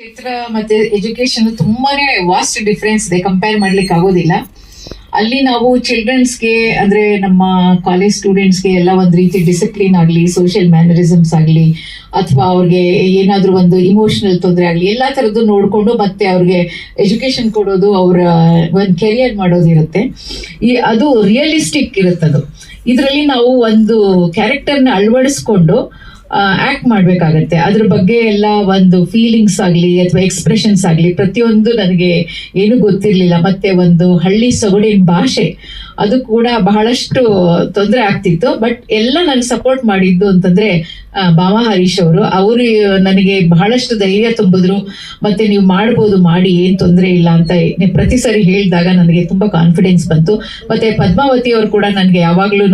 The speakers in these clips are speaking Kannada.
ಕ್ಷೇತ್ರ ಮತ್ತೆ ಎಜುಕೇಶನ್ ತುಂಬಾನೇ ವಾಸ್ಟ್ ಡಿಫ್ರೆನ್ಸ್ ಇದೆ ಕಂಪೇರ್ ಮಾಡ್ಲಿಕ್ಕೆ ಆಗೋದಿಲ್ಲ. ಅಲ್ಲಿ ನಾವು ಚಿಲ್ಡ್ರನ್ಸ್ಗೆ ಅಂದ್ರೆ ನಮ್ಮ ಕಾಲೇಜ್ ಸ್ಟೂಡೆಂಟ್ಸ್ಗೆ ಎಲ್ಲ ಒಂದ್ ರೀತಿ ಡಿಸಿಪ್ಲಿನ್ ಆಗಲಿ ಸೋಷಿಯಲ್ ಮ್ಯಾನರಿಸಮ್ಸ್ ಆಗಲಿ, ಅಥವಾ ಅವ್ರಿಗೆ ಏನಾದ್ರೂ ಒಂದು ಇಮೋಷನಲ್ ತೊಂದರೆ ಆಗಲಿ, ಎಲ್ಲಾ ತರದ್ದು ನೋಡ್ಕೊಂಡು ಮತ್ತೆ ಅವ್ರಿಗೆ ಎಜುಕೇಶನ್ ಕೊಡೋದು ಅವರ, ಒಂದು ಕೆರಿಯರ್ ಮಾಡೋದಿರುತ್ತೆ. ಈ ಅದು ರಿಯಲಿಸ್ಟಿಕ್ ಇರುತ್ತದು. ಇದರಲ್ಲಿ ನಾವು ಒಂದು ಕ್ಯಾರೆಕ್ಟರ್ನ ಅಳವಡಿಸ್ಕೊಂಡು ಆಕ್ಟ್ ಮಾಡ್ಬೇಕಾಗತ್ತೆ. ಅದ್ರ ಬಗ್ಗೆ ಎಲ್ಲ ಒಂದು ಫೀಲಿಂಗ್ಸ್ ಆಗಲಿ ಅಥವಾ ಎಕ್ಸ್ಪ್ರೆಷನ್ಸ್ ಆಗಲಿ ಪ್ರತಿಯೊಂದು ನನಗೆ ಏನು ಗೊತ್ತಿರಲಿಲ್ಲ. ಮತ್ತೆ ಒಂದು ಹಳ್ಳಿ ಸೊಗಡಿನ ಭಾಷೆ. ಅದು ಕೂಡ ಬಹಳಷ್ಟು ತೊಂದರೆ ಆಗ್ತಿತ್ತು. ಬಟ್ ಎಲ್ಲ ನನಗೆ ಸಪೋರ್ಟ್ ಮಾಡಿದ್ದು ಅಂತಂದ್ರೆ ಭಾಮ ಹರೀಶ್ ಅವರು. ಅವರು ನನಗೆ ಬಹಳಷ್ಟು ಧೈರ್ಯ ತುಂಬಿದ್ರು. ಮತ್ತೆ ನೀವು ಮಾಡ್ಬೋದು, ಮಾಡಿ, ಏನ್ ತೊಂದರೆ ಇಲ್ಲ ಅಂತ ಪ್ರತಿ ಸರಿ ಹೇಳಿದಾಗ ನನಗೆ ತುಂಬಾ ಕಾನ್ಫಿಡೆನ್ಸ್ ಬಂತು. ಮತ್ತೆ ಪದ್ಮಾವತಿ ಅವರು ಕೂಡ ನನಗೆ ಯಾವಾಗ್ಲೂ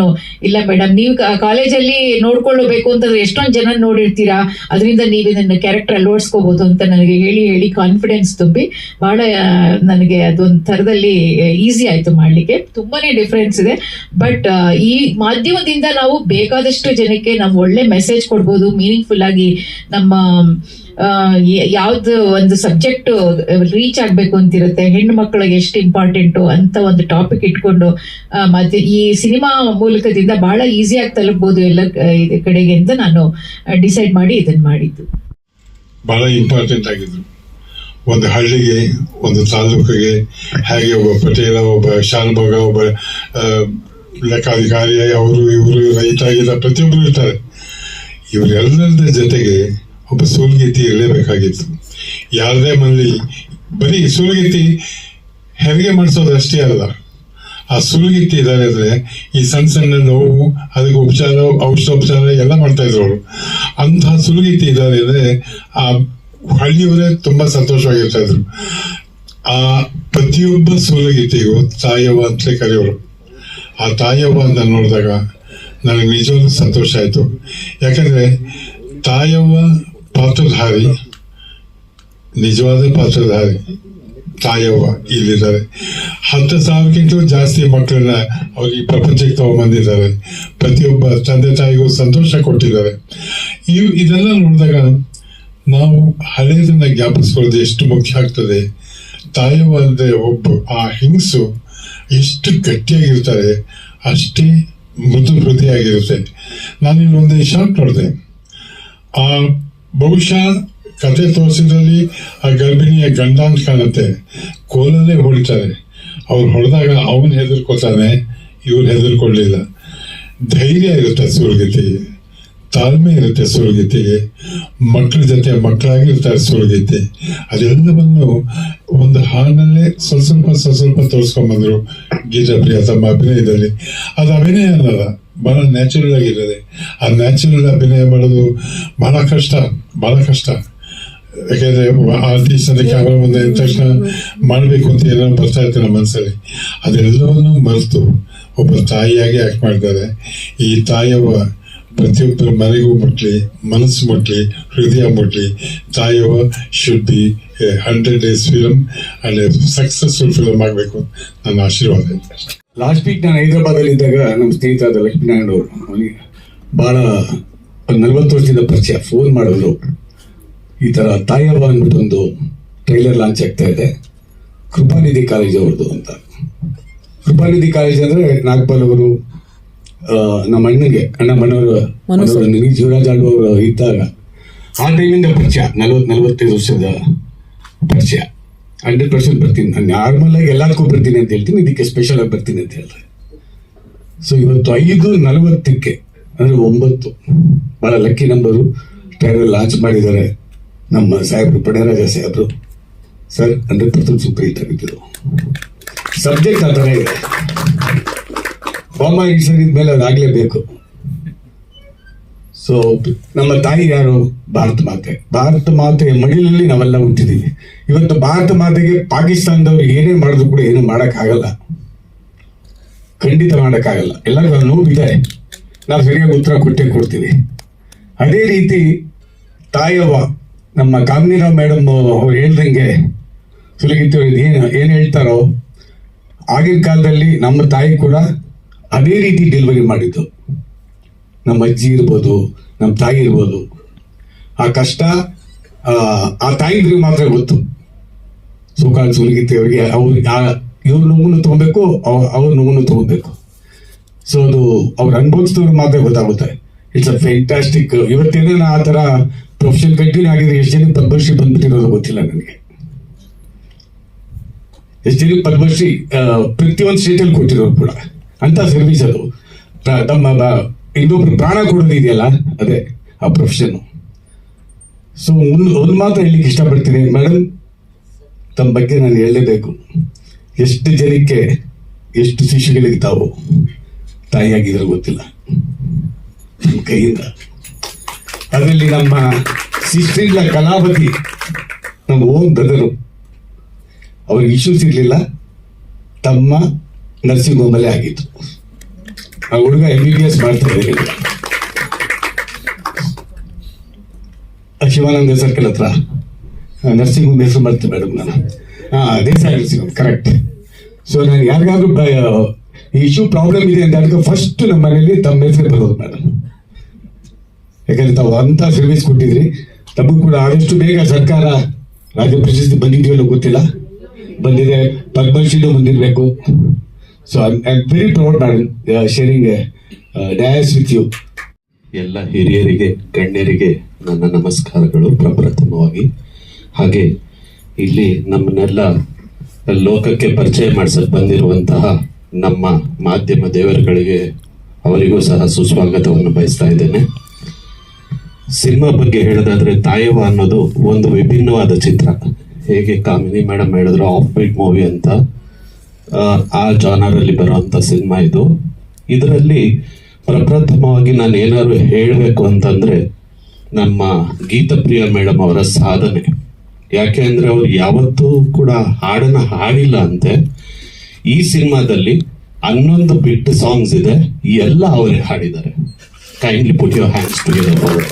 ಇಲ್ಲ ಮೇಡಮ್ ನೀವು ಕಾಲೇಜಲ್ಲಿ ನೋಡ್ಕೊಳ್ಳಬೇಕು ಅಂತಂದ್ರೆ ಎಷ್ಟೊಂದು ಜನ ನೋಡಿರ್ತೀರಾ? ಅದರಿಂದ ನೀವು ಇದನ್ನ ಕ್ಯಾರೆಕ್ಟರ್ ಅಳವಡಿಸ್ಕೋಬಹುದು ಅಂತ ನನಗೆ ಹೇಳಿ ಹೇಳಿ ಕಾನ್ಫಿಡೆನ್ಸ್ ತುಂಬಿ ಬಹಳ ನನಗೆ ಅದೊಂದು ಥರದಲ್ಲಿ ಈಸಿ ಆಯ್ತು ಮಾಡ್ಲಿಕ್ಕೆ. ತುಂಬಾನೇ ಡಿಫ್ರೆನ್ಸ್ ಇದೆ. ಬಟ್ ಈ ಮಾಧ್ಯಮದಿಂದ ನಾವು ಬೇಕಾದಷ್ಟು ಜನಕ್ಕೆ ನಾವು ಒಳ್ಳೆ ಮೆಸೇಜ್ ಕೊಡ್ಬೋದು. ಮೀನಿಂಗ್ಫುಲ್ ಆಗಿ ನಮ್ಮ ಯಾವ್ದು ಒಂದು ಸಬ್ಜೆಕ್ಟ್ ರೀಚ್ ಆಗ್ಬೇಕು ಅಂತಿರುತ್ತೆ. ಹೆಣ್ಣು ಮಕ್ಕಳಿಗೆ ಎಷ್ಟು ಇಂಪಾರ್ಟೆಂಟು ಅಂತ ಒಂದು ಟಾಪಿಕ್ ಇಟ್ಕೊಂಡು ಮತ್ತೆ ಈ ಸಿನಿಮಾ ಮೂಲಕದಿಂದ ಬಹಳ ಈಸಿಯಾಗಿ ತಲುಪಬಹುದು ಎಲ್ಲ ಕಡೆಗೆ ಅಂತ ನಾನು ಡಿಸೈಡ್ ಮಾಡಿ ಇದನ್ನ ಮಾಡಿದ್ದು. ಬಹಳ ಇಂಪಾರ್ಟೆಂಟ್ ಆಗಿದ್ರು ಒಂದು ಹಳ್ಳಿಗೆ, ಒಂದು ತಾಲೂಕಿಗೆ ಹೇಗೆ ಒಬ್ಬ ಪಟೇಲ, ಒಬ್ಬ ಶಾನುಭಾಗ, ಒಬ್ಬ ಲೆಕ್ಕಾಧಿಕಾರಿ, ಅವರು ಇವರು ರೈತ ಇಲ್ಲ ಪ್ರತಿಯೊಬ್ಬರು ಇರ್ತಾರೆ. ಇವರೆಲ್ಲರ ಜೊತೆಗೆ ಒಬ್ಬ ಸೂಲ್ಗೀತಿ ಇರಲೇಬೇಕಾಗಿತ್ತು ಯಾರದೇ ಮನೇಲಿ ಬರೀ ಸೂಲ್ಗೀತಿ ಹೆರಿಗೆ ಮಾಡಿಸೋದು ಅಷ್ಟೇ ಅಲ್ಲ. ಆ ಸುಲ್ಗಿತ್ತಿ ಇದ್ದಾರೆ ಅಂದ್ರೆ ಈ ಸಣ್ಣ ಸಣ್ಣ ನೋವು, ಅದಕ್ಕೆ ಉಪಚಾರ, ಔಷಧೋಪಚಾರ ಎಲ್ಲ ಮಾಡ್ತಾ ಇದ್ರು ಅವರು. ಅಂತಹ ಸುಲ್ಗಿತ್ತಿ ಇದ್ದಾರೆ ಅಂದ್ರೆ ಆ ಹಳ್ಳಿಯವರೇ ತುಂಬಾ ಸಂತೋಷವಾಗಿರ್ತಾ ಇದ್ರು ಆ ಪ್ರತಿಯೊಬ್ಬ ಸೂಲಗೀತೆಗೂ ತಾಯವ್ವ ಅಂತಲೇ ಕರೆಯೋರು. ಆ ತಾಯವ್ವ ಅಂತ ನೋಡಿದಾಗ ನನಗೆ ನಿಜವಾಗ್ಲೂ ಸಂತೋಷ ಆಯಿತು. ಯಾಕಂದ್ರೆ ತಾಯವ್ವ ಪಾತ್ರಧಾರಿ, ನಿಜವಾದ ಪಾತ್ರಧಾರಿ ತಾಯವ್ವ ಇಲ್ಲಿದ್ದಾರೆ. ಹತ್ತು ಸಾವಿರಕ್ಕಿಂತ ಜಾಸ್ತಿ ಮಕ್ಕಳನ್ನ ಅವ್ರಿಗೆ ಪ್ರಪಂಚಕ್ಕೆ ತಗೊಂಬಂದಿದ್ದಾರೆ. ಪ್ರತಿಯೊಬ್ಬ ತಂದೆ ತಾಯಿಗೂ ಸಂತೋಷ ಕೊಟ್ಟಿದ್ದಾರೆ. ಇವು ಇದೆಲ್ಲ ನೋಡಿದಾಗ ನಾವು ಹಳೆಯದನ್ನು ಜ್ಞಾಪಿಸ್ಕೊಳ್ಳೋದು ಎಷ್ಟು ಮುಖ್ಯ ಆಗ್ತದೆ? ತಾಯಿ ಅಂದ್ರೆ ಒಬ್ಬ ಆ ಹಿಂಸು ಎಷ್ಟು ಗಟ್ಟಿಯಾಗಿರ್ತಾರೆ, ಅಷ್ಟೇ ಮೃದು ಹೃದಯಾಗಿರುತ್ತೆ ನಾನಿಲ್ಲಿ ಒಂದು ಶಾಪ್ ನೋಡಿದೆ. ಆ ಬಹುಶಃ ಕತೆ ತೋರಿಸಿದ್ರಲ್ಲಿ ಆ ಗರ್ಭಿಣಿಯ ಗಂಡ ಅಂತ ಕಾಣುತ್ತೆ. ಕೋಲಲ್ಲೇ ಹೊಡಿತಾರೆ ಅವ್ರು ಹೊಡೆದಾಗ ಅವನು ಹೆದರ್ಕೋತಾನೆ, ಇವ್ರು ಹೆದರ್ಕೊಳ್ಳಿಲ್ಲ. ಧೈರ್ಯ ಇರುತ್ತೆ ಸುಳ್ಗಿತಿಗೆ ತಾಳ್ಮೆ ಇರುತ್ತೆ ಸುಳ್ಗಿತಿಗೆ ಮಕ್ಕಳ ಜೊತೆ ಮಕ್ಕಳಾಗಿರ್ತಾರೆ ಸುಳ್ಗಿತಿ ಅದೆಲ್ಲವನ್ನು ಒಂದು ಹಾಡಿನಲ್ಲೇ ಸ್ವಲ್ಪ ಸ್ವಲ್ಪ ಸ್ವಲ್ಪ ಸ್ವಲ್ಪ ತೋರಿಸ್ಕೊಂಡ್ಬಂದ್ರು ಗೀತಾ ಪ್ರಿಯ ತಮ್ಮ ಅಭಿನಯದಲ್ಲಿ. ಅದು ಅಭಿನಯ ಅನ್ನಲ್ಲ ಭಾಳ ನ್ಯಾಚುರಲ್ ಆಗಿರ್ತದೆ ಆ ನ್ಯಾಚುರಲ್ ಅಭಿನಯ ಮಾಡೋದು ಭಾಳ ಕಷ್ಟ ಭಾಳ ಕಷ್ಟ. ಯಾಕೆಂದರೆ ಆರ್ಟಿಸ್ಟ್ ಅಂತ ಕ್ಯಾಮ್ರಾ ಮುಂದೆ ಇದ್ದ ತಕ್ಷಣ ಮಾಡಬೇಕು ಅಂತ ಏನೋ ಬರ್ತಾ ಇರ್ತದೆ ನಮ್ಮ ಮನಸ್ಸಲ್ಲಿ ಅದೆಲ್ಲವನ್ನು ಮರೆತು ಒಬ್ಬ ತಾಯಿಯಾಗಿ ಆಕ್ಟ್ ಮಾಡ್ತಾರೆ. ಈ ತಾಯವ್ವ ಪ್ರತಿಯೊಬ್ಬರ ಮನೆಗೂ ಮುಟ್ಲಿ, ಮನಸ್ಸು ಮುಟ್ಲಿ, ಹೃದಯ ಮುಟ್ಲಿ ತಾಯಿಯವ should be hundred days film and successful film ಆಗಬೇಕು. ನನ್ನ ಆಶೀರ್ವಾದ. ಲಾಸ್ಟ್ ವೀಕ್ ನಾನು ಹೈದರಾಬಾದಲ್ಲಿ ಇದ್ದಾಗ ನಮ್ಮ ಸ್ನೇಹಿತರಾದ ಲಕ್ಷ್ಮೀನಾರಾಯಣ ಅವರು ಅವನಿಗೆ ಬಹಳ ಒಂದು ನಲವತ್ತು ವರ್ಷದಿಂದ ಪರಿಚಯ ಫೋನ್ ಮಾಡಿದ್ರು. ಈ ತರ ತಾಯವ ಅಂದ್ಬಿಟ್ಟು ಒಂದು ಟ್ರೈಲರ್ ಲಾಂಚ್ ಆಗ್ತಾ ಇದೆ. ಕೃಪಾನಿಧಿ ಕಾಲೇಜ್ ಅವ್ರದ್ದು ಅಂತ. ಕೃಪಾನಿಧಿ ಕಾಲೇಜ್ ಅಂದ್ರೆ ನಾಗಪಾಲ್ ಅವರು ನಮ್ಮ ಅಣ್ಣಗೆ ಅಣ್ಣ ಮನೋಹರ ಮನೋಹರ ಜೀವರಾಜ್ ಆಳ್ವ ಇದ್ದಾಗ ಆ ಟೈಮಿಂದ ಪರಿಚಯ ನಲವತ್ತು ನಲವತ್ತೈದು ವರ್ಷದ ಪರಿಚಯ. ಹಂಡ್ರೆಡ್ ಪರ್ಸೆಂಟ್ ಬರ್ತೀನಿ. ನಾನು ನಾರ್ಮಲ್ ಆಗಿ ಎಲ್ಲದಕ್ಕೂ ಬರ್ತೀನಿ ಅಂತ ಹೇಳ್ತೀನಿ. ಇದಕ್ಕೆ ಸ್ಪೆಷಲ್ ಆಗಿ ಬರ್ತೀನಿ ಅಂತ ಹೇಳಿದ್ರೆ ಸೊ ಇವತ್ತು ಐದು ನಲವತ್ತಕ್ಕೆ ಅಂದ್ರೆ ಒಂಬತ್ತು ಬಹಳ ಲಕ್ಕಿ ನಂಬರು ಟ್ರೈಲರ್ ಲಾಂಚ್ ಮಾಡಿದ್ದಾರೆ ನಮ್ಮ ಸಾಹೇಬರು ಪಡೆರಾಜ ಸಾಹೇಬರು. ಸರ್ ಅಂದರೆ ಪ್ರಥಮ ಸುಪ್ರೀತ ಆಗಿದ್ದರು? ಆಗಿದ್ದು ಸಬ್ಜೆಕ್ಟ್ ಆ ಥರ ಇದೆ. ಬಾಂಬ ಮೇಲೆ ಅದಾಗಲೇಬೇಕು ಸೊ ನಮ್ಮ ತಾಯಿ ಯಾರು? ಭಾರತ ಮಾತೆ. ಭಾರತ ಮಾತೆಯ ಮಡಿಲಲ್ಲಿ ನಾವೆಲ್ಲ ಹುಟ್ಟಿದೀವಿ. ಇವತ್ತು ಭಾರತ ಮಾತೆಗೆ ಪಾಕಿಸ್ತಾನದವ್ರು ಏನೇ ಮಾಡಿದ್ರು ಕೂಡ ಏನು ಮಾಡೋಕ್ಕಾಗಲ್ಲ. ಖಂಡಿತ ಮಾಡೋಕ್ಕಾಗಲ್ಲ. ಎಲ್ಲರಿಗೂ ನೋವಿದೆ ನಾವು ಸರಿಯಾಗಿ ಉತ್ತರ ಕೊಟ್ಟೇ ಕೊಡ್ತೀವಿ. ಅದೇ ರೀತಿ ತಾಯವ್ವ, ನಮ್ಮ ಕಾಮಿನಿರಾವ್ ಮೇಡಮ್ ಅವ್ರು ಹೇಳ್ದಂಗೆ ಸುಲಗಿತ್ತು ಏನು ಏನು ಹೇಳ್ತಾರೋ, ಆಗಿನ ಕಾಲದಲ್ಲಿ ನಮ್ಮ ತಾಯಿ ಕೂಡ ಅದೇ ರೀತಿ ಡೆಲಿವರಿ ಮಾಡಿದ್ದು. ನಮ್ಮ ಅಜ್ಜಿ ಇರ್ಬೋದು, ನಮ್ಮ ತಾಯಿ ಇರ್ಬೋದು. ಆ ಕಷ್ಟ, ಆ ತಾಯಿದ್ರಿಗೆ ಮಾತ್ರ ಗೊತ್ತು. ಸುಖಾಲ್ ಸುಲಿಗಿತ್ತಿ ಅವರಿಗೆ ಅವ್ರಿಗೆ ಇವ್ರ ನೋವನ್ನು ತಗೋಬೇಕು ಅವ್ರ ನೋವನ್ನು ತಗೋಬೇಕು. ಸೊ ಅದು ಅವ್ರು ಅನುಭವಿಸಿದವ್ರಿಗೆ ಮಾತ್ರ ಗೊತ್ತಾಗುತ್ತೆ. ಇಟ್ಸ್ ಅ ಫ್ಯಾಂಟಾಸ್ಟಿಕ್ ಇವತ್ತೇನೇನು ಆ ಥರ ಪ್ರೊಫೆಷನ್ ಕಂಟಿನ್ಯೂ ಆಗಿದೆ ಎಷ್ಟು ಜನಕ್ಕೆ ಪದ್ಮಶ್ರೀ ಬಂದ್ಬಿಟ್ಟಿರೋದು ಗೊತ್ತಿಲ್ಲ ನನಗೆ. ಎಷ್ಟು ಜನಕ್ಕೆ ಪದ್ಮಶ್ರೀ ಪ್ರತಿಯೊಂದು ಸ್ಟೇಟಲ್ಲಿ ಕೊಟ್ಟಿರೋರು ಕೂಡ. ಅಂತ ಸರ್ವಿಸ್ ಅದು ತಮ್ಮ ಇನ್ನೊಬ್ರು ಪ್ರಾಣ ಕೊಡೋದಿದೆಯಲ್ಲ ಅದೇ, ಆ ಪ್ರೊಫೆಷನ್ ಸೊ ಒಂದು ಒಂದು ಮಾತ್ರ ಹೇಳಲಿಕ್ಕೆ ಇಷ್ಟಪಡ್ತೀನಿ. ಮೇಡಮ್ ತಮ್ಮ ಬಗ್ಗೆ ನಾನು ಹೇಳಲೇಬೇಕು. ಎಷ್ಟು ಜನಕ್ಕೆ ಎಷ್ಟು ಶಿಶುಗಳಿಗೆ ತಾವು ತಾಯಿಯಾಗಿದ್ರೆ ಗೊತ್ತಿಲ್ಲ. ಕೈಯಿಂದ. ಅದರಲ್ಲಿ ನಮ್ಮ ಸಿಸ್ಟ್ರಿಲ್ಲ ಕಲಾವತಿ, ನಮ್ಮ ಓನ್ ಬ್ರದರು ಅವ್ರಿಗೆ ಇಶ್ಯೂಸ್ ಇರಲಿಲ್ಲ. ತಮ್ಮ ನರ್ಸಿಂಗ್ ಹೋಮಲ್ಲೇ ಆಗಿತ್ತು ಆ ಹುಡುಗ ಎಂ ಬಿ ಬಿ ಎಸ್ ಮಾಡ್ತಾ ಇದ್ದಾರೆ ಆ ಶಿವಾನಂದ ಸರ್ಕಲ್ ಹತ್ರ ನರ್ಸಿಂಗ್ ಹೋಮ್ ಹೆಸರು ಮಾಡ್ತೀನಿ ಮೇಡಮ್ ನಾನು. ಹಾಂ Desai nursing home correct so ನಾನು ಯಾರಿಗಾದ್ರೂ ಇಶ್ಯೂ ಪ್ರಾಬ್ಲಮ್ ಇದೆ ಅಂತ ಹೇಳಿದ್ರೆ ಫಸ್ಟ್ ನಮ್ಮ ಮನೆಯಲ್ಲಿ ತಮ್ಮ ಹೆಸರು ಬರೋದು ಮೇಡಮ್ ಯಾಕಂದ್ರೆ ತಾವು ಅಂಥ ಸರ್ವಿಸ್ ಕೊಟ್ಟಿದ್ರಿ. ತಮಗೂ ಕೂಡ ಆದಷ್ಟು ಬೇಗ ಸರ್ಕಾರ ರಾಜ್ಯ ಪ್ರಶಸ್ತಿ ಬಂದಿದೆಯೋ ಗೊತ್ತಿಲ್ಲ. ಬಂದಿದೆ, ಪದ್ಮಶ್ರೀನೂ ಬಂದಿರಬೇಕು. So I very proud madam sharing dais with you ಎಲ್ಲ ಹಿರಿಯರಿಗೆ, ಗಣ್ಯರಿಗೆ ನನ್ನ ನಮಸ್ಕಾರಗಳು ಪ್ರಪ್ರಥಮವಾಗಿ. ಹಾಗೆ ಇಲ್ಲಿ ನಮ್ಮನ್ನೆಲ್ಲ ಲೋಕಕ್ಕೆ ಪರಿಚಯ ಮಾಡಿಸಕ್ ಬಂದಿರುವಂತಹ ನಮ್ಮ ಮಾಧ್ಯಮ ದೇವರುಗಳಿಗೆ ಅವರಿಗೂ ಸಹ ಸುಸ್ವಾಗತವನ್ನು ಬಯಸ್ತಾ ಇದ್ದೇನೆ. ಸಿನಿಮಾ ಬಗ್ಗೆ ಹೇಳೋದಾದ್ರೆ ತಾಯವ ಅನ್ನೋದು ಒಂದು ವಿಭಿನ್ನವಾದ ಚಿತ್ರ. ಹೇಗೆ ಕಾಮಿನಿ ಮೇಡಮ್ ಹೇಳಿದ್ರು, ಆಫ್ ಬೀಟ್ ಮೂವಿ ಅಂತ. ಆ, ಜಾನರಲ್ಲಿ ಬರುವಂತ ಸಿನಿಮಾ ಇದು. ಇದರಲ್ಲಿ ಪ್ರಪ್ರಥಮವಾಗಿ ನಾನು ಏನಾದ್ರು ಹೇಳಬೇಕು ಅಂತಂದ್ರೆ ನಮ್ಮ ಗೀತಪ್ರಿಯ ಮೇಡಮ್ ಅವರ ಸಾಧನೆ. ಯಾಕೆ ಅಂದ್ರೆ ಅವ್ರು ಯಾವತ್ತೂ ಕೂಡ ಹಾಡನ್ನ ಹಾಡಿಲ್ಲ ಅಂತೆ. ಈ ಸಿನಿಮಾದಲ್ಲಿ ಹನ್ನೊಂದು ಬಿಟ್ ಸಾಂಗ್ಸ್ ಇದೆ ಎಲ್ಲ ಅವರೇ ಹಾಡಿದ್ದಾರೆ. Kindly put your hands together ಅವರು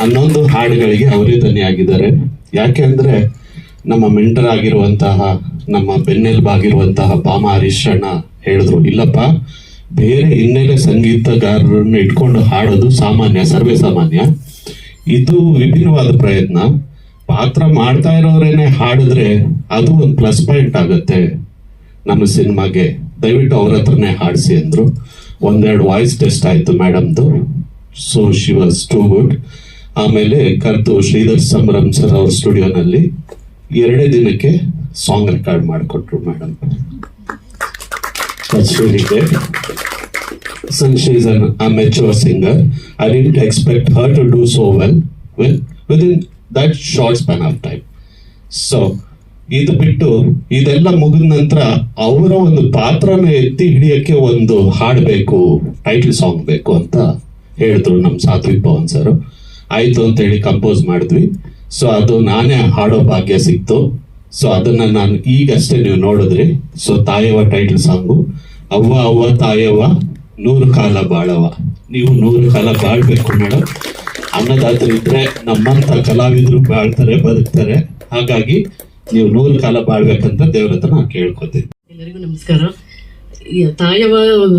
ಹನ್ನೊಂದು ಹಾಡುಗಳಿಗೆ ಅವರೇ ಧ್ವನಿಯಾಗಿದ್ದಾರೆ. ಯಾಕೆ ಅಂದ್ರೆ ನಮ್ಮ ಮೆಂಟರ್ ಆಗಿರುವಂತಹ, ನಮ್ಮ ಬೆನ್ನೆಲುಬಾಗಿರುವಂತಹ ಬಾಮ ಅಣ್ಣ ಹೇಳಿದ್ರು, ಇಲ್ಲಪ್ಪ, ಬೇರೆ ಹಿನ್ನೆಲೆ ಸಂಗೀತಗಾರರನ್ನು ಇಟ್ಕೊಂಡು ಹಾಡೋದು ಸಾಮಾನ್ಯ, ಸರ್ವೇ ಸಾಮಾನ್ಯ. ಇದು ವಿಭಿನ್ನವಾದ ಪ್ರಯತ್ನ. ಪಾತ್ರ ಮಾಡ್ತಾ ಇರೋರೇನೆ ಹಾಡಿದ್ರೆ ಅದು ಒಂದು ಪ್ಲಸ್ ಪಾಯಿಂಟ್ ಆಗುತ್ತೆ ನಮ್ಮ ಸಿನಿಮಾಗೆ. ದಯವಿಟ್ಟು ಅವ್ರ ಹತ್ರನೇ ಹಾಡಿಸಿ ಅಂದ್ರು. ಒಂದೆರಡು ವಾಯ್ಸ್ ಟೆಸ್ಟ್ ಆಯ್ತು ಮೇಡಮ್ದು so she was too good ಆಮೇಲೆ ಕರೆದು ಶ್ರೀಧರ್ ಸಂಭ್ರಮ್ ಸರ್ ಅವ್ರ ಸ್ಟುಡಿಯೋನಲ್ಲಿ ಎರಡೇ ದಿನಕ್ಕೆ ಸಾಂಗ್ ರೆಕಾರ್ಡ್ ಮಾಡಿಕೊಟ್ರು madam That's really great. Singer she's an, expect her singer, I didn't expect her with in that short span of time. So ಇದು ಬಿಟ್ಟು ಇದೆಲ್ಲ ಮುಗಿದ ನಂತರ ಅವರ ಒಂದು ಪಾತ್ರನ ಎತ್ತಿ ಹಿಡಿಯಕ್ಕೆ ಒಂದು ಹಾಡು ಬೇಕು ಟೈಟಲ್ ಸಾಂಗ್ ಬೇಕು ಅಂತ ಹೇಳಿದ್ರು ನಮ್ಮ ಸಾತ್ವಿಕ್ ಪವನ್ ಸರ್ ಆಯ್ತು ಅಂತ ಹೇಳಿ ಕಂಪೋಸ್ ಮಾಡಿದ್ವಿ ಸೊ ಅದು ನಾನೇ ಹಾಡೋ ಭಾಗ್ಯ ಸಿಕ್ತು. ಸೊ ಅದನ್ನ ನಾನು ಈಗಷ್ಟೇ ನೀವು ನೋಡಿದ್ರಿ ಸೊ ತಾಯವ ಟೈಟಲ್ ಸಾಂಗು ಅವ್ವ ಅವ್ವ, ತಾಯವ್ವ, ನೂರು ಕಾಲ ಬಾಳವ ನೀವು ನೂರು ಕಾಲ ಬಾಳ್ಬೇಕು ಮೇಡಮ್ ಅನ್ನದಾತರಿದ್ರೆ ನಮ್ಮಂತ ಕಲಾವಿದರು ಬಾಳ್ತಾರೆ, ಬದುಕ್ತಾರೆ. ಹಾಗಾಗಿ ನೀವು ನೂರು ಕಾಲ ಬಾಳ್ಬೇಕಂತ ದೇವ್ರ ಹತ್ರ ನಾನು ಕೇಳ್ಕೊತೀನಿ. ಎಲ್ಲರಿಗೂ ನಮಸ್ಕಾರ. ತಾಯವ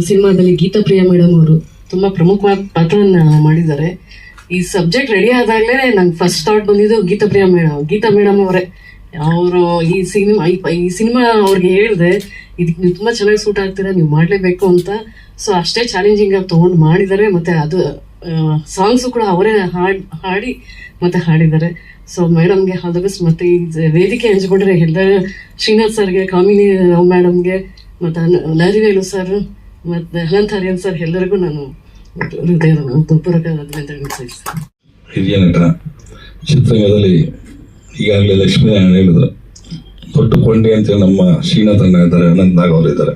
ಸಿನಿಮಾದಲ್ಲಿ ಗೀತಾ ಪ್ರಿಯ ಮೇಡಮ್ ಅವರು ತುಂಬಾ ಪ್ರಮುಖವಾದ ಪಾತ್ರನ ಮಾಡಿದ್ದಾರೆ. ಈ ಸಬ್ಜೆಕ್ಟ್ ರೆಡಿ ಆದಾಗಲೇ ನಂಗೆ ಫಸ್ಟ್ ಥಾಟ್ ಬಂದಿದ್ದು ಗೀತಾ ಪ್ರಿಯಾ ಮೇಡಮ್ ಗೀತಾ ಮೇಡಮ್ ಅವರೇ. ಅವರು ಈ ಸಿನಿಮಾ ಈ ಸಿನಿಮಾ ಅವ್ರಿಗೆ ಹೇಳಿದೆ ಇದಕ್ಕೆ ನೀವು ತುಂಬ ಚೆನ್ನಾಗಿ ಸೂಟ್ ಆಗ್ತೀರಾ, ನೀವು ಮಾಡಲೇಬೇಕು ಅಂತ. ಸೊ ಅಷ್ಟೇ ಚಾಲೆಂಜಿಂಗ್ ಆಗಿ ತೊಗೊಂಡು ಮಾಡಿದ್ದಾರೆ ಮತ್ತು ಅದು ಸಾಂಗ್ಸು ಕೂಡ ಅವರೇ ಹಾಡ್, ಹಾಡಿ ಮತ್ತೆ ಹಾಡಿದ್ದಾರೆ ಸೊ ಮೇಡಮ್ಗೆ ಆಲ್ ದ ಬೆಸ್ಟ್ ಮತ್ತೆ ಈ ವೇದಿಕೆ ಹಂಚ್ಕೊಂಡ್ರೆ ಎಲ್ಲ ಶ್ರೀನಾಥ್ ಸರ್ಗೆ, ಕಾಮಿನಿ ರಾವ್ ಮೇಡಮ್ಗೆ, ಮತ್ತು ನರಿವೇಲು ಸರ್, ಮತ್ತು ಹನಂತ್ ಹರಿಯನ್ ಸರ್ ಎಲ್ಲರಿಗೂ ನಾನು ಹಿರಿಯ ನಟ ಚಿತ್ರರಂಗದಲ್ಲಿ ಈಗಾಗಲೇ ಲಕ್ಷ್ಮೀನಾರಾಯಣ ಹೇಳಿದ್ರು. ದೊಡ್ಡ ಕೊಂಡಿ ಅಂತ ನಮ್ಮ ಶ್ರೀನಾಥ್ ಅಣ್ಣ ಇದ್ದಾರೆ ಅನಂತ್ ನಾಗ್ ಅವರು ಇದ್ದಾರೆ.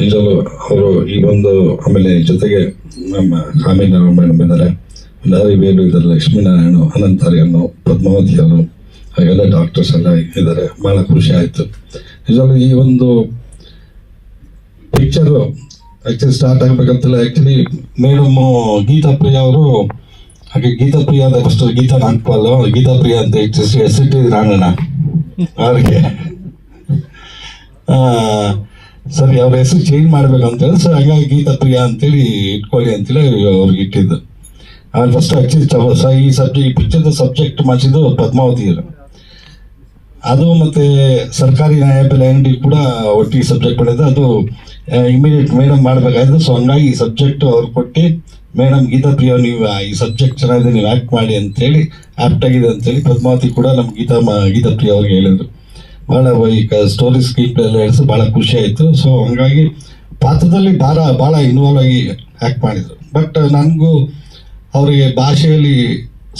ನಿಜವೂ ಅವರು ಈ ಒಂದು ಆಮೇಲೆ ಜೊತೆಗೆ ನಮ್ಮ ಕಾಮೇನಾರಾಯಣ ಮೇಡಮ್ ಇದ್ದಾರೆ ಬೇಲು ಇದ್ದಾರೆ ಲಕ್ಷ್ಮೀನಾರಾಯಣ ಅನಂತಾರಿ ಅನ್ನು, ಪದ್ಮಾವತಿ ಅವರು ಎಲ್ಲ ಡಾಕ್ಟರ್ಸ್ ಎಲ್ಲ ಇದ್ದಾರೆ, ಬಹಳ ಖುಷಿ ಆಯಿತು. ನಿಜವಾಗ್ಲೂ ಈ ಒಂದು ಪಿಕ್ಚರು ಆಕ್ಚುಲಿ ಸ್ಟಾರ್ಟ್ ಆಗ್ಬೇಕಂತಲ್ಲ ಆ್ಯಕ್ಚುಲಿ ಮೇಡಮ್ ಗೀತಾ ಪ್ರಿಯ ಅವರು, ಹಾಗೆ ಗೀತಾ ಪ್ರಿಯ ಅಂತ ಫಸ್ಟ್ ಗೀತಾ ನಾಗ್ಪಾಲು ಗೀತಾ ಪ್ರಿಯ ಅಂತ ಹೆಸರಿಟ್ಟಿದ್ರು ರಾಣಣ್ಣ ಅವ್ರಿಗೆ. ಸರಿ, ಅವ್ರ ಹೆಸರು ಚೇಂಜ್ ಮಾಡ್ಬೇಕಂತೇಳಿ ಸೊ ಹಾಗಾಗಿ ಗೀತಾ ಪ್ರಿಯ ಅಂತೇಳಿ ಇಟ್ಕೊಳ್ಳಿ ಅಂತೇಳಿ ಅವ್ರಿಗೆ ಇಟ್ಟಿದ್ದು. ಆಮೇಲೆ ಫಸ್ಟ್ ಆಕ್ಚುಲಿ ಈ ಸಬ್ಜೆಕ್ಟ್ ಈ ಪಿಕ್ಚರ್ದ ಸಬ್ಜೆಕ್ಟ್ ಮಾಡಿಸಿದ್ದು ಪದ್ಮಾವತಿ ಅವರು. ಅದು ಮತ್ತೆ ಸರ್ಕಾರಿ ನ್ಯಾಯಬೆಲೆ ಅಂಗಡಿ ಕೂಡ ಒಟ್ಟಿಗೆ ಸಬ್ಜೆಕ್ಟ್ ಮಾಡಿದ್ದು. ಅದು ಇಮಿಡಿಯೇಟ್ ಮೇಡಮ್ ಮಾಡಬೇಕಾಯ್ತು ಸೊ ಹಂಗಾಗಿ ಈ ಸಬ್ಜೆಕ್ಟು ಅವ್ರು ಕೊಟ್ಟು ಮೇಡಮ್ ಗೀತಾ ಪ್ರಿಯ, ನೀವು ಈ ಸಬ್ಜೆಕ್ಟ್ ಚೆನ್ನಾಗಿದೆ, ನೀವು ಆ್ಯಕ್ಟ್ ಮಾಡಿ ಅಂತೇಳಿ ಆ್ಯಪ್ಟ್ ಆಗಿದೆ ಅಂತೇಳಿ ಪದ್ಮಾವತಿ ಕೂಡ ನಮ್ಮ ಗೀತಾ ಗೀತಾ ಪ್ರಿಯ ಅವ್ರಿಗೆ ಹೇಳಿದರು. ಭಾಳ ಈಗ ಸ್ಟೋರಿ ಸ್ಕ್ರಿಪ್ಟ್ ಎಲ್ಲ ಹೇಳಿಸಿ ಭಾಳ ಖುಷಿ ಆಯಿತು. ಸೊ ಹಂಗಾಗಿ ಪಾತ್ರದಲ್ಲಿ ಭಾಳ ಭಾಳ ಇನ್ವಾಲ್ವ್ ಆಗಿ ಆ್ಯಕ್ಟ್ ಮಾಡಿದರು. ಬಟ್ ನನಗೂ ಅವರಿಗೆ ಭಾಷೆಯಲ್ಲಿ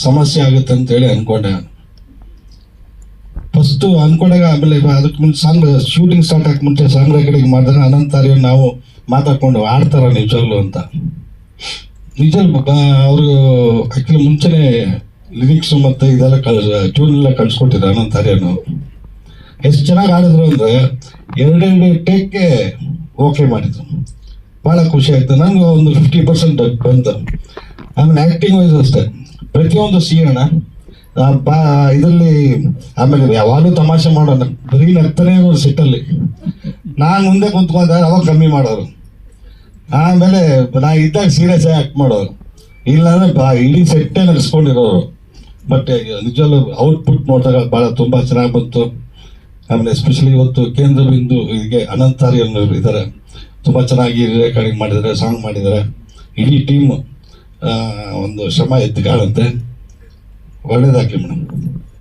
ಸಮಸ್ಯೆ ಆಗುತ್ತೆ ಅಂತೇಳಿ ಅಂದ್ಕೊಂಡೆ ನಾನು. ಫಸ್ಟ್ ಅನ್ಕೊಂಡಾಗ ಆಮೇಲೆ ಅದಕ್ಕೆ ಮುಂಚೆ ಸಾಂಗ್ ಶೂಟಿಂಗ್ ಸ್ಟಾರ್ಟ್ ಆಗಕ್ಕೆ ಮುಂಚೆ ಸಾಂಗ್ ರೆಕಾರ್ಡಿಂಗ್ ಮಾಡಿದಾಗ ಅನಂತಾರ್ಯ ನಾವು ಮಾತಾಡ್ಕೊಂಡು ಆಡ್ತಾರ ನಿಜವಾಗ್ಲು ಅಂತ. ನಿಜವಾಗ್ಲು ಅವರು ಆ್ಯಕ್ಚುಲಿ ಮುಂಚೆನೆ ಲಿರಿಕ್ಸ್ ಮತ್ತೆ ಇದೆಲ್ಲ ಕಳ್ ಟ್ಯೂನ್ ಎಲ್ಲ ಕಳ್ಸ್ಕೊಟ್ಟಿದ್ರು ಅನಂತಾರ್ಯನು ಎಷ್ಟು ಚೆನ್ನಾಗಿ ಆಡಿದ್ರು ಅಂದರೆ ಎರಡೆರಡು ಟೇಕ್ಗೆ ಓಕೆ ಮಾಡಿದ್ರು. ಭಾಳ ಖುಷಿ ಆಯ್ತು. ನನಗೆ ಒಂದು ಫಿಫ್ಟಿ ಪರ್ಸೆಂಟ್ ಬಂತು. ಆಮೇಲೆ ಆ್ಯಕ್ಟಿಂಗ್ ವೈಸ್ ಅಷ್ಟೇ. ಪ್ರತಿಯೊಂದು ಸೀನ್ ಬಾ ಇದರಲ್ಲಿ, ಆಮೇಲೆ ಯಾವಾಗಲೂ ತಮಾಷೆ ಮಾಡೋಣ. ಬರೀ ನಗ್ತಾನೆ ಇರೋರು ಸಿಟ್ಟಲ್ಲಿ. ನಾನು ಮುಂದೆ ಕುಂತ್ಕೊಂಡ ಅವಾಗ ಕಮ್ಮಿ ಮಾಡೋರು. ಆಮೇಲೆ ನಾ ಇದ್ದಾಗ ಸೀರಿಯಸ್ ಆಗಿ ಆಕ್ಟ್ ಮಾಡೋರು. ಇಲ್ಲಾಂದ್ರೆ ಬಾ, ಇಡೀ ಸೆಟ್ಟೇ ನಡೆಸ್ಕೊಂಡಿರೋರು ಬಟ್ ನಿಜವಲ್ಲೂ ಔಟ್ಪುಟ್ ನೋಡಿದಾಗ ಭಾಳ ತುಂಬ ಚೆನ್ನಾಗಿ ಬಂತು. ಆಮೇಲೆ ಎಸ್ಪೆಷಲಿ ಇವತ್ತು ಕೇಂದ್ರ ಬಿಂದು ಹೀಗೆ ಅನಂತಾರಿ ಅನ್ನೋರು ಇದ್ದಾರೆ ತುಂಬ ಚೆನ್ನಾಗಿ ರೆಕಾರ್ಡಿಂಗ್ ಮಾಡಿದ್ದಾರೆ ಸಾಂಗ್ ಮಾಡಿದ್ದಾರೆ. ಇಡೀ ಟೀಮ್ ಒಂದು ಶ್ರಮ ಕಾಣುತ್ತೆ. ಒಳ್ಳೇದಾಗಲಿ ಮೇಡಮ್.